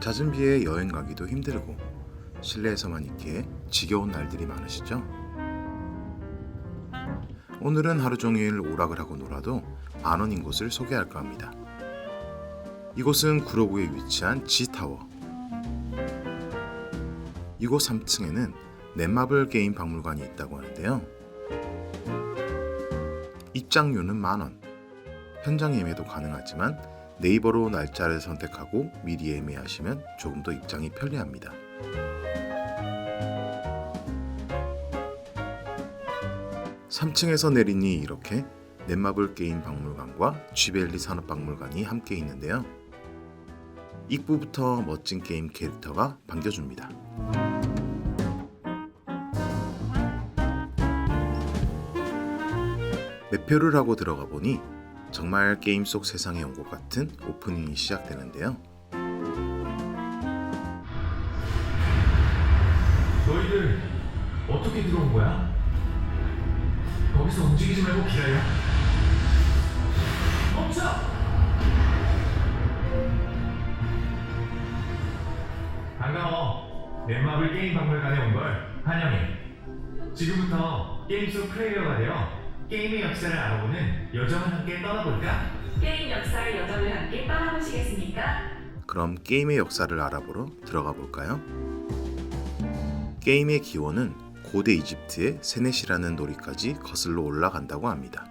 잦은 비에 여행 가기도 힘들고 실내에서만 있기에 지겨운 날들이 많으시죠? 오늘은 하루 종일 오락을 하고 놀아도 만원인 곳을 소개할까 합니다. 이곳은 구로구에 위치한 G타워. 이곳 3층에는 넷마블 게임 박물관이 있다고 하는데요. 입장료는 만원. 현장 예매도 가능하지만 네이버로 날짜를 선택하고 미리 예매하시면 조금 더 입장이 편리합니다. 삼층에서 내리니 이렇게 넷마블 게임 박물관과 쥐벨리 산업박물관이 함께 있는데요. 입구부터 멋진 게임 캐릭터가 반겨줍니다. 매표를 하고 들어가 보니 정말 게임 속 세상에 온 것 같은 오프닝이 시작되는데요. 너희들 어떻게 들어온 거야? 거기서 움직이지 말고 기다려. 멈춰! 반가워. 넷마블 게임 박물관에 온 걸 환영해. 지금부터 게임 속 플레이어가 되어 게임의 역사를 알아보는 여정을 함께 떠나볼까? 게임 역사의 여정을 함께 떠나보시겠습니까? 그럼 게임의 역사를 알아보러 들어가 볼까요? 게임의 기원은 고대 이집트의 세넷이라는 놀이까지 거슬러 올라간다고 합니다.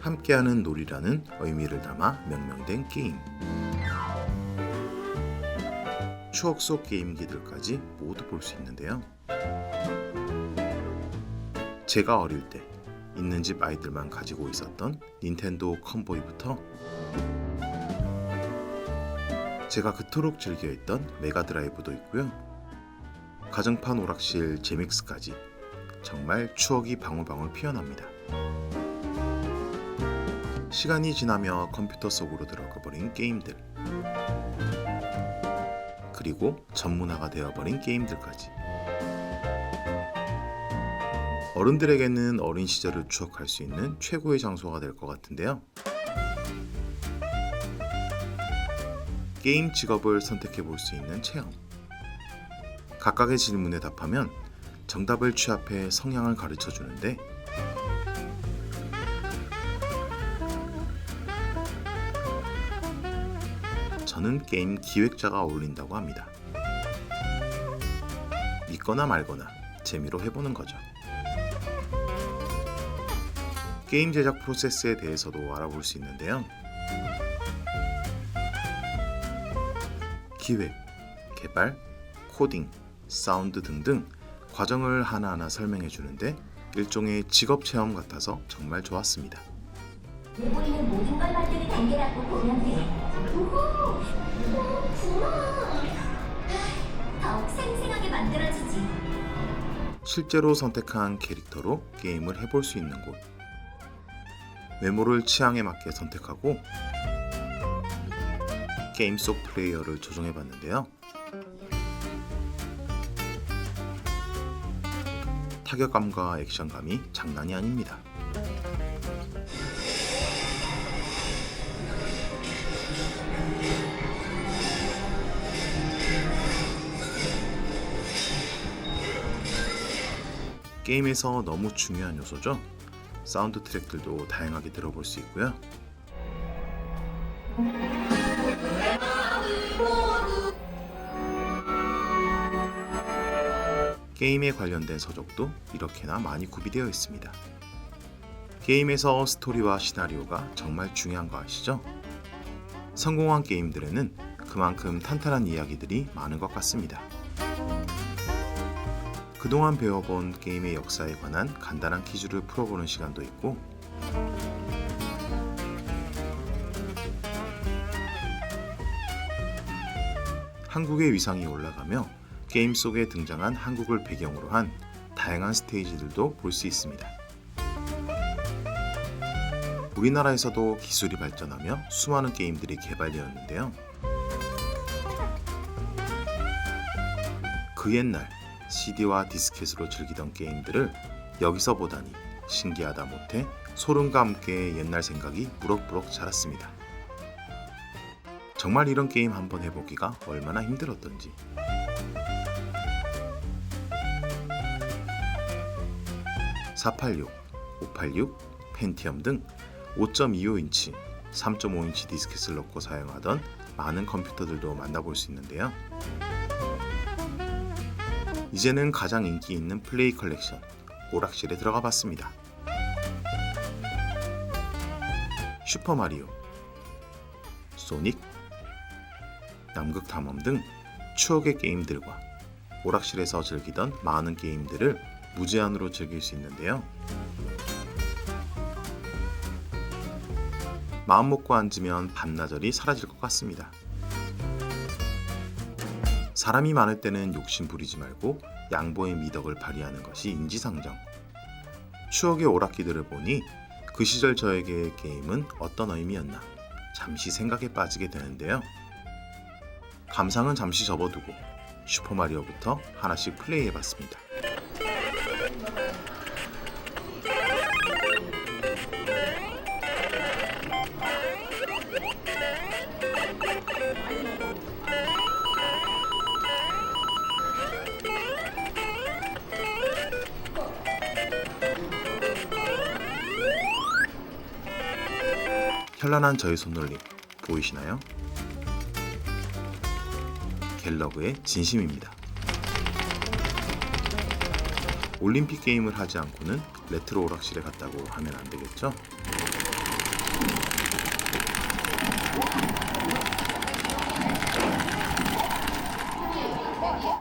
함께하는 놀이라는 의미를 담아 명명된 게임. 추억 속 게임기들까지 모두 볼 수 있는데요. 제가 어릴 때 있는 집 아이들만 가지고 있었던 닌텐도 컨보이부터 제가 그토록 즐겨했던 메가드라이브도 있고요. 가정판 오락실 제믹스까지 정말 추억이 방울방울 피어납니다. 시간이 지나며 컴퓨터 속으로 들어가 버린 게임들. 그리고 전문화가 되어버린 게임들까지. 어른들에게는 어린 시절을 추억할 수 있는 최고의 장소가 될 것 같은데요. 게임 직업을 선택해 볼 수 있는 체험. 각각의 질문에 답하면 정답을 취합해 성향을 가르쳐 주는데 저는 게임 기획자가 어울린다고 합니다. 믿거나 말거나 재미로 해보는 거죠. 게임 제작 프로세스에 대해서도 알아볼 수 있는데요. 기획, 개발, 코딩, 사운드 등등 과정을 하나하나 설명해 주는데 일종의 직업 체험 같아서 정말 좋았습니다. 우리는 모든 걸 만드는 단계라고 보면 돼. 오호! 오, 구나! 더욱 생생하게 만들어지지. 실제로 선택한 캐릭터로 게임을 해볼 수 있는 곳. 메모를 취향에 맞게 선택하고 게임 속 플레이어를 조정해 봤는데요. 타격감과 액션감이 장난이 아닙니다. 게임에서 너무 중요한 요소죠. 사운드 트랙들도 다양하게 들어볼 수 있고요. 게임에 관련된 서적도 이렇게나 많이 구비되어 있습니다. 게임에서 스토리와 시나리오가 정말 중요한 거 아시죠? 성공한 게임들에는 그만큼 탄탄한 이야기들이 많은 것 같습니다. 그동안 배워본 게임의 역사에 관한 간단한 퀴즈를 풀어보는 시간도 있고 한국의 위상이 올라가며 게임 속에 등장한 한국을 배경으로 한 다양한 스테이지들도 볼 수 있습니다. 우리나라에서도 기술이 발전하며 수많은 게임들이 개발되었는데요. 그 옛날 CD와 디스켓으로 즐기던 게임들을 여기서 보다니 신기하다 못해 소름과 함께 옛날 생각이 무럭무럭 자랐습니다. 정말 이런 게임 한번 해보기가 얼마나 힘들었던지. (486) (586) 펜티엄 등 5.25인치 3.5인치 디스켓을 넣고 사용하던 많은 컴퓨터들도 만나볼 수 있는데요. 이제는 가장 인기 있는 플레이 컬렉션 오락실에 들어가 봤습니다. 슈퍼마리오, 소닉, 남극 탐험 등 추억의 게임들과 오락실에서 즐기던 많은 게임들을 무제한으로 즐길 수 있는데요. 마음 먹고 앉으면 밤나절이 사라질 것 같습니다. 사람이 많을 때는 욕심 부리지 말고 양보의 미덕을 발휘하는 것이 인지상정. 추억의 오락기들을 보니 그 시절 저에게 게임은 어떤 의미였나 잠시 생각에 빠지게 되는데요. 감상은 잠시 접어두고 슈퍼마리오부터 하나씩 플레이해봤습니다. 현란한 저의 손놀림 보이시나요? 갤러그의 진심입니다. 올림픽 게임을 하지 않고는 레트로 오락실에 갔다고 하면 안 되겠죠?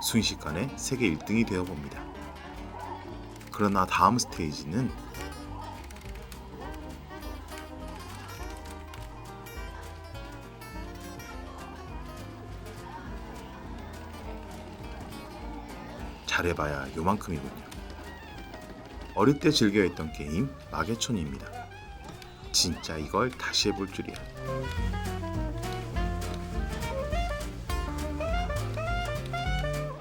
순식간에 세계 1등이 되어 봅니다. 그러나 다음 스테이지는 잘해봐야 요만큼이군요. 어릴 때 즐겨했던 게임 마계촌입니다. 진짜 이걸 다시 해볼 줄이야.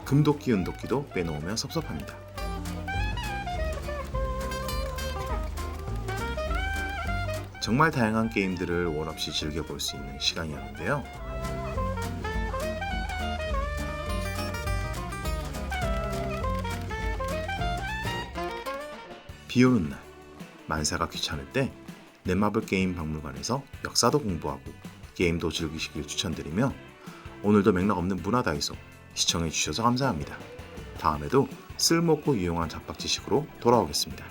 금도끼 은도끼도 빼놓으면 섭섭합니다. 정말 다양한 게임들을 원 없이 즐겨볼 수 있는 시간이었는데요. 비 오는 날 만사가 귀찮을 때 넷마블 게임 박물관에서 역사도 공부하고 게임도 즐기시길 추천드리며 오늘도 맥락 없는 문화다이소 시청해 주셔서 감사합니다. 다음에도 쓸모없고 유용한 잡박 지식으로 돌아오겠습니다.